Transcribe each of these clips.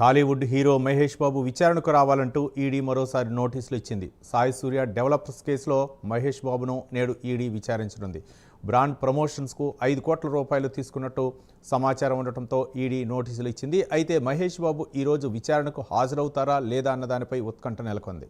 Tollywood hero Mahesh బాబు విచారణకు రావాలంటూ ED మరోసారి నోటీసులు ఇచ్చింది. సాయి సూర్య డెవలపర్స్ కేసులో మహేష్ బాబును నేడు ఈడీ విచారించనుంది. బ్రాండ్ ప్రమోషన్స్కు ఐదు కోట్ల రూపాయలు తీసుకున్నట్టు సమాచారం ఉండటంతో ఈడీ నోటీసులు ఇచ్చింది. అయితే మహేష్ బాబు ఈరోజు విచారణకు హాజరవుతారా లేదా అన్న దానిపై ఉత్కంఠ నెలకొంది.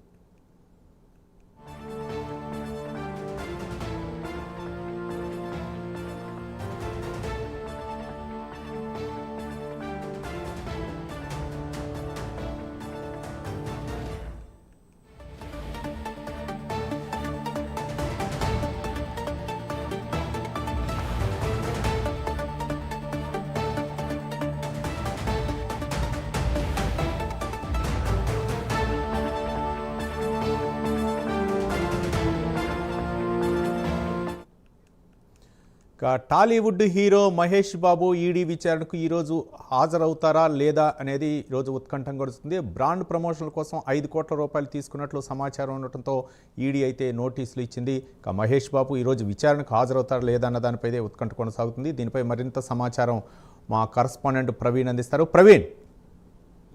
టాలీవుడ్ హీరో మహేష్ బాబు ఈడీ విచారణకు ఈరోజు హాజరవుతారా లేదా అనేది ఈరోజు ఉత్కంఠం గడుస్తుంది. బ్రాండ్ ప్రమోషన్ల కోసం ఐదు కోట్ల రూపాయలు తీసుకున్నట్లు సమాచారం ఉండటంతో ఈడీ అయితే నోటీసులు ఇచ్చింది. ఇక మహేష్ బాబు ఈరోజు విచారణకు హాజరవుతారా లేదా అన్న దానిపై ఉత్కంఠ కొనసాగుతుంది. దీనిపై మరింత సమాచారం మా కరస్పాండెంట్ ప్రవీణ్ అందిస్తారు. ప్రవీణ్!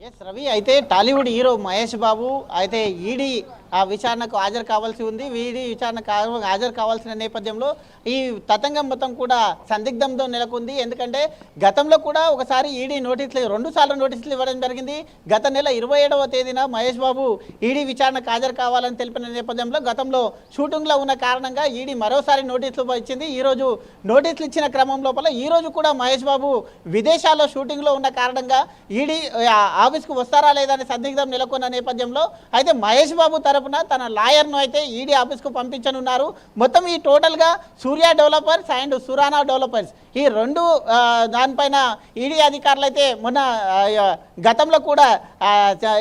ఎస్ రవి అయితే టాలీవుడ్ హీరో మహేష్ బాబు అయితే ఈడీ విచారణకు హాజరు కావాల్సి ఉంది. ఈడీ విచారణకు హాజరు- కావాల్సిన నేపథ్యంలో ఈ తతంగం మొత్తం కూడా సందిగ్ధంతో నెలకొంది. ఎందుకంటే గతంలో కూడా ఒకసారి ఈడీ నోటీసులు రెండు సార్లు నోటీసులు ఇవ్వడం జరిగింది. గత నెల ఇరవై ఏడవ తేదీన మహేష్ బాబు ఈడీ విచారణకు హాజరు కావాలని తెలిపిన నేపథ్యంలో గతంలో షూటింగ్లో ఉన్న కారణంగా ఈడీ మరోసారి నోటీసులు ఇచ్చింది. ఈ రోజు నోటీసులు ఇచ్చిన క్రమం లోపల ఈరోజు కూడా మహేష్ బాబు విదేశాల్లో షూటింగ్లో ఉన్న కారణంగా ఈడీ ఆఫీస్కు వస్తారా లేదా సందిగ్ధం నెలకొన్న నేపథ్యంలో అయితే మహేష్ బాబు తరపున తన లాయర్ను అయితే ఈడీ ఆఫీస్కు పంపించనున్నారు. మొత్తం ఈ టోటల్గా Surya developers and Surana developers. ఈ రెండు దానిపైన ఈడీ అధికారులు అయితే మొన్న గతంలో కూడా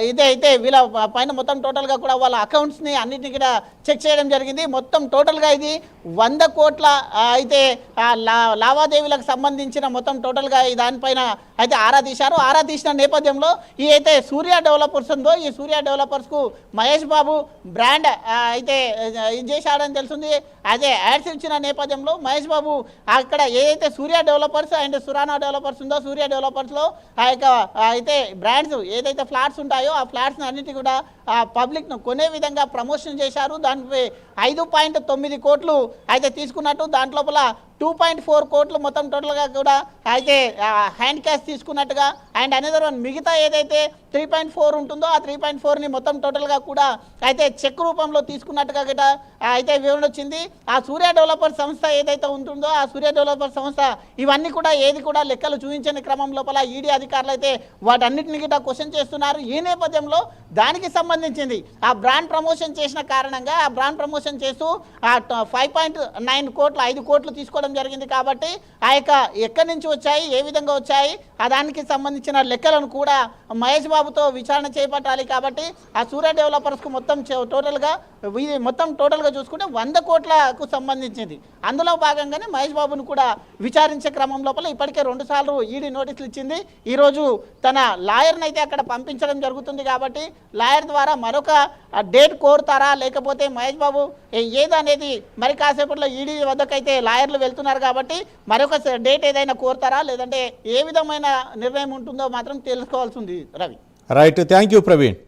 ఇదే అయితే వీళ్ళ పైన మొత్తం టోటల్గా కూడా వాళ్ళ అకౌంట్స్ని అన్నిటిని కూడా చెక్ చేయడం జరిగింది. మొత్తం టోటల్గా ఇది వంద కోట్ల అయితే లా- లావాదేవీలకు సంబంధించిన మొత్తం టోటల్గా ఈ దానిపైన అయితే ఆరా తీశారు ఆరా తీసిన నేపథ్యంలో ఈ అయితే సూర్య డెవలపర్స్ ఉందో ఈ సూర్య డెవలపర్స్కు మహేష్ బాబు బ్రాండ్ అయితే ఏం ఇది చేశాడని తెలుస్తుంది. అదే యాడ్స్ ఇచ్చిన నేపథ్యంలో మహేష్ బాబు అక్కడ ఏదైతే Surya developers and Surana developers ఉందో సూర్య డెవలపర్స్లో ఆ యొక్క అయితే బ్రాండ్స్ ఏదైతే ఫ్లాట్స్ ఉంటాయో ఆ ఫ్లాట్స్ అన్నిటి కూడా పబ్లిక్ను కొనే విధంగా ప్రమోషన్ చేశారు. దానిపై ఐదు పాయింట్ తొమ్మిది కోట్లు అయితే తీసుకున్నట్టు దాంట్లోపల టూ పాయింట్ ఫోర్ కోట్లు మొత్తం టోటల్గా కూడా అయితే హ్యాండ్ క్యాష్ తీసుకున్నట్టుగా అండ్ అనేదర్ వన్ మిగతా ఏదైతే త్రీ పాయింట్ ఫోర్ ఉంటుందో ఆ త్రీ పాయింట్ ఫోర్ని మొత్తం టోటల్గా కూడా అయితే చెక్ రూపంలో తీసుకున్నట్టుగా కూడా అయితే వివరణ వచ్చింది. ఆ సూర్య డెవలపర్ సంస్థ ఏదైతే ఉంటుందో ఆ సూర్య డెవలపర్ సంస్థ ఇవన్నీ కూడా ఏది కూడా లెక్కలు చూపించని క్రమం లోపల ఈడీ అధికారులు అయితే వాటన్నిటిని కూడా క్వశ్చన్ చేస్తున్నారు. ఈ నేపథ్యంలో దానికి సంబంధించింది. ఆ బ్రాండ్ ప్రమోషన్ చేసిన కారణంగా ఆ బ్రాండ్ ప్రమోషన్ చేస్తూ ఆ ఫైవ్ పాయింట్ నైన్ కోట్లు ఐదు కోట్లు తీసుకోవడం జరిగింది కాబట్టి ఆ యొక్క ఎక్కడి నుంచి వచ్చాయి ఏ విధంగా వచ్చాయి ఆ దానికి సంబంధించిన లెక్కలను కూడా మహేష్ బాబుతో విచారణ చేపట్టాలి కాబట్టి ఆ సూర్య డెవలపర్స్కు మొత్తం టోటల్గా మొత్తం టోటల్గా చూసుకుంటే వంద కోట్లకు సంబంధించింది. అందులో భాగంగానే మహేష్ బాబును కూడా విచారించే క్రమం లోపల ఇప్పటికే రెండు సార్లు ఈడీ నోటీసులు ఇచ్చింది. ఈరోజు తన లాయర్ని అయితే అక్కడ పంపించడం జరుగుతుంది కాబట్టి లాయర్ ద్వారా మరొక డేట్ కోరుతారా? లేకపోతే మహేష్ బాబు ఏదనేది మరి కాసేపట్లో ఈడీ వద్దకైతే లాయర్లు వెళ్తున్నారు కాబట్టి మరొక డేట్ ఏదైనా కోరుతారా? లేదంటే ఏ విధమైన నిర్ణయం ఉంటుందో మాత్రం తెలుసుకోవాల్సి ఉంది Ravi. Right. Thank you Praveen.